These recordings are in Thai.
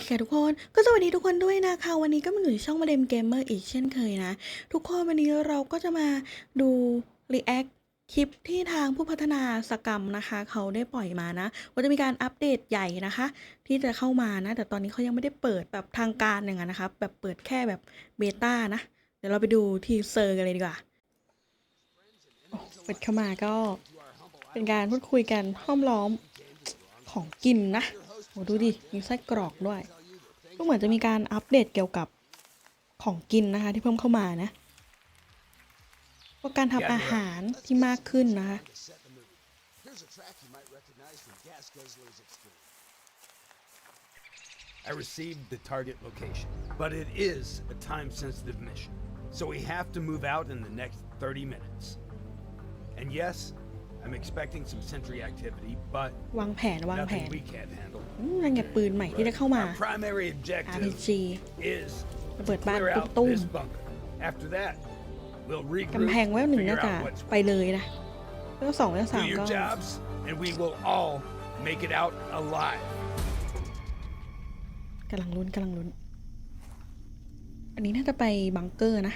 เคทุกคน ก็สวัสดีทุกคนด้วยนะคะ วันนี้ก็มาอยู่ช่องมาเดมเกมเมอร์อีกเช่นเคยนะ ทุกคนวันนี้เราก็จะมาดูรีแอคคลิปที่ทางผู้พัฒนาสกรรมนะคะ เขาได้ปล่อยมานะว่าจะมีการอัปเดตใหญ่นะคะ ที่จะเข้ามานะ แต่ตอนนี้เขายังไม่ได้เปิดแบบทางการอย่างนั้นนะคะแบบเปิดแค่แบบเบต้านะ เดี๋ยวเราไปดูทีเซอร์กันเลยดีกว่าเปิดเข้ามาก็เป็นการพูดคุยกันห้อมล้อมของกินนะ โอ้ดูดิมีไส้กรอกด้วย ก็เหมือนจะมีการอัปเดตเกี่ยวกับของกินนะคะ ที่เพิ่มเข้ามานะว่าการทำอาหารที่มากขึ้นนะคะ Here's a track you might recognize from Gas Guzzler's Extreme. I received the target location, but it is a time sensitive mission, so we have to move out in the next 30 minutes. And yes, I'm expecting some sentry activity, but วางแผนวางแผน nothing we can't handle. อืมนั่นไงปืนใหม่ที่ได้เข้ามา Our primary objective RPG is ระเบิดบ้าน clear out ตุ้ม this bunker. After that, we'll ๆ regroup, กำแพงแววหนึ่งน่า figure จะ out what's ไปเลยนะแววสองแววสา do ม your ก็ jobs, and we will all make it out alive. กำลังลุ้นกำลังลุ้น อันนี้น่าจะไปบังเกอร์นะ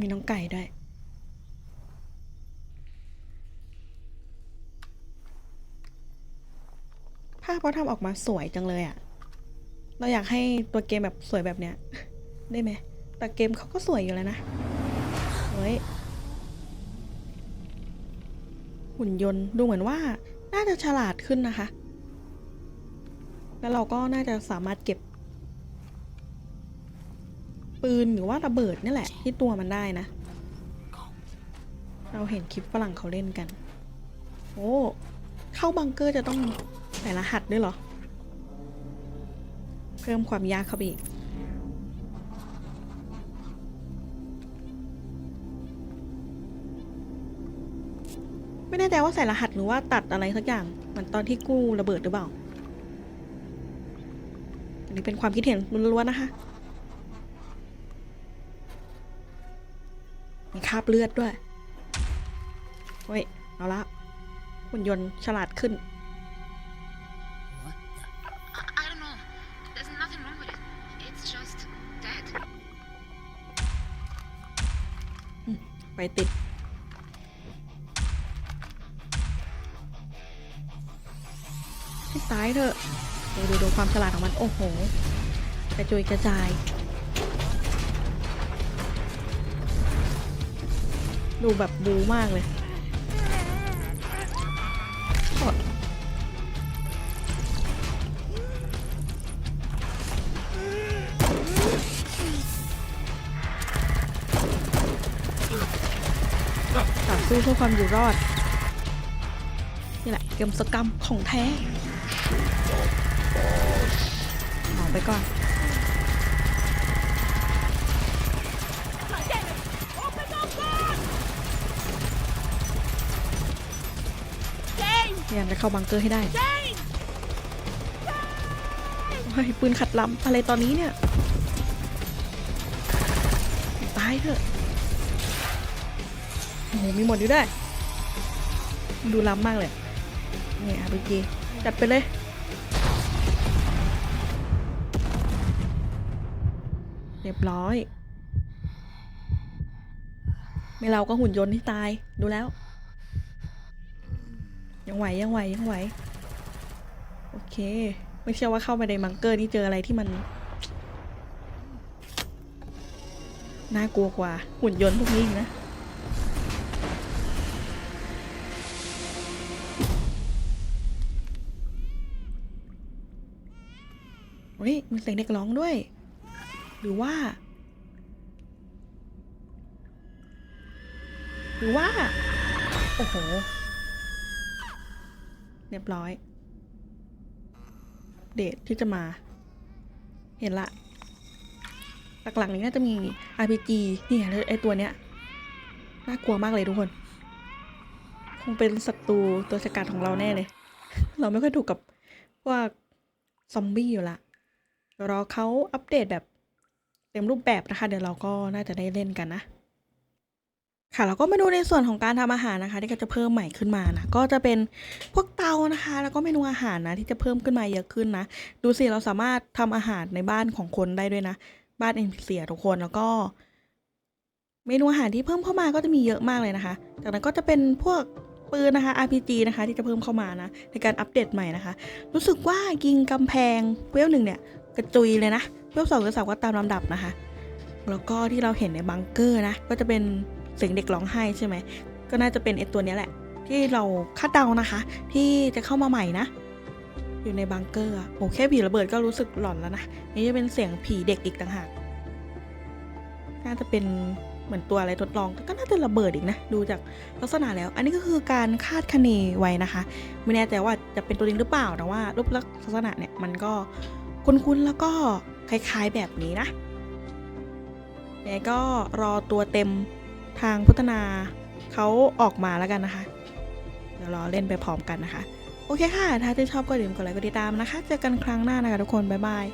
มีน้องไก่ด้วย ภาพเขาทำออกมาสวยจังเลยอะเราอยากให้ตัวเกมแบบสวยแบบเนี้ย ได้ไหม แต่เกมเขาก็สวยอยู่แล้วนะ เฮ้ย หุ่นยนต์ดูเหมือนว่าน่าจะฉลาดขึ้นนะคะ แล้วเราก็น่าจะสามารถเก็บ ปืนหรือว่าระเบิดนี่แหละ ที่ตัวมันได้นะ เราเห็นคลิปฝรั่งเขาเล่นกัน โอ้ เข้าบังเกอร์จะต้องใส่รหัสด้วยเหรอ เพิ่มความยากเข้าไปอีกไม่แน่ใจว่าใส่รหัสหรือว่าตัดอะไรสักอย่างเหมือนตอนที่กู้ระเบิดหรือเปล่า อันนี้เป็นความคิดเห็นล้วนๆนะคะ มีคราบเลือดด้วย เฮ้ย เอาละหุ่นยนต์ฉลาดขึ้น I, I don't know. There's nothing wrong with it. It's just dead. ไปติด ให้ตายเถอะ ดูดูดูความฉลาดของมัน โอ้โห กระจุยกระจาย ดูแบบบูมากเลยอ๊ยต่อสู้เพื่อความอยู่รอด นี่แหละเกมสกรรมของแท้เอาไปก่อน พยายามจะเข้าบังเกอร์ให้ได้เฮ้ยปืนขัดลำอะไรตอนนี้เนี่ย ตายเถอะ โอ้โห มีหมดอยู่ได้ ดูล้ำมากเลย เนี่ยอาร์พีจัดไปเลยเรียบร้อย ไม่เราก็หุ่นยนต์ที่ตาย ดูแล้ว ยังไหวยังไหวยังไหว โอเค ไม่เชื่อว่าเข้ามาในบังเกอร์นี่เจออะไรที่มัน น่ากลัวกว่าหุ่นยนต์พวกนี้นะเฮ้ยมีเสียงเด็กร้องด้วย หรือว่า หรือว่า โอ้โห เรียบร้อย เดทที่จะมา เห็นละ หลักๆนี้น่าจะมี RPG เนี่ยแล้วไอตัวเนี้ย น่ากลัวมากเลยทุกคน คงเป็นศัตรูตัวฉกาจของเราแน่เลย เราไม่ค่อยถูกกับพวกซอมบี้อยู่ละรอเขาอัปเดตแบบเต็มรูปแบบนะคะ เดี๋ยวเราก็น่าจะได้เล่นกันนะ ค่ะแล้วก็มาดูในส่วนของการทำอาหารนะคะ ที่ก็จะเพิ่มใหม่ขึ้นมานะก็จะเป็นพวกเตานะคะ แล้วก็เมนูอาหารนะที่จะเพิ่มขึ้นมาเยอะขึ้นนะ ดูสิเราสามารถทำอาหารในบ้านของคนได้ด้วยนะ บ้าน NPC อะทุกคนแล้วก็ เมนูอาหารที่เพิ่มเข้ามาก็จะมีเยอะมากเลยนะคะ จากนั้นก็จะเป็นพวกปืนนะคะ RPG นะคะ ที่จะเพิ่มเข้ามานะ ในการอัปเดตใหม่นะคะ รู้สึกว่ายิงกำแพงเวลหนึ่งเนี่ย กระจุยเลยนะเวลสองเวลสามก็ตามลำดับนะคะ แล้วก็ที่เราเห็นในบังเกอร์นะก็จะเป็น เสียงเด็กร้องไห้ใช่ไหม ก็น่าจะเป็นไอตัวนี้แหละ ที่เราคาดเดานะคะ ที่จะเข้ามาใหม่นะ อยู่ในบังเกอร์โอ้แค่ผีระเบิดก็รู้สึกหลอนแล้วนะนี่จะเป็นเสียงผีเด็กอีกต่างหากน่าจะเป็นเหมือนตัวอะไรทดลองก็น่าจะระเบิดอีกนะ ดูจากลักษณะแล้ว อันนี้ก็คือการคาดคะเนไว้นะคะ ไม่แน่ใจว่าจะเป็นตัวนี้หรือเปล่าแต่ว่ารูปลักษณะเนี่ยมันก็คุ้นๆแล้วก็คล้ายๆแบบนี้นะยังไงก็รอตัวเต็ม ทางพัฒนาเขาออกมาแล้วกันนะคะ เดี๋ยวรอเล่นไปพร้อมกันนะคะ โอเคค่ะ ถ้าที่ชอบก็อย่าลืมกดไลค์กดติดตามนะคะ เจอกันครั้งหน้านะคะทุกคน บ๊ายบาย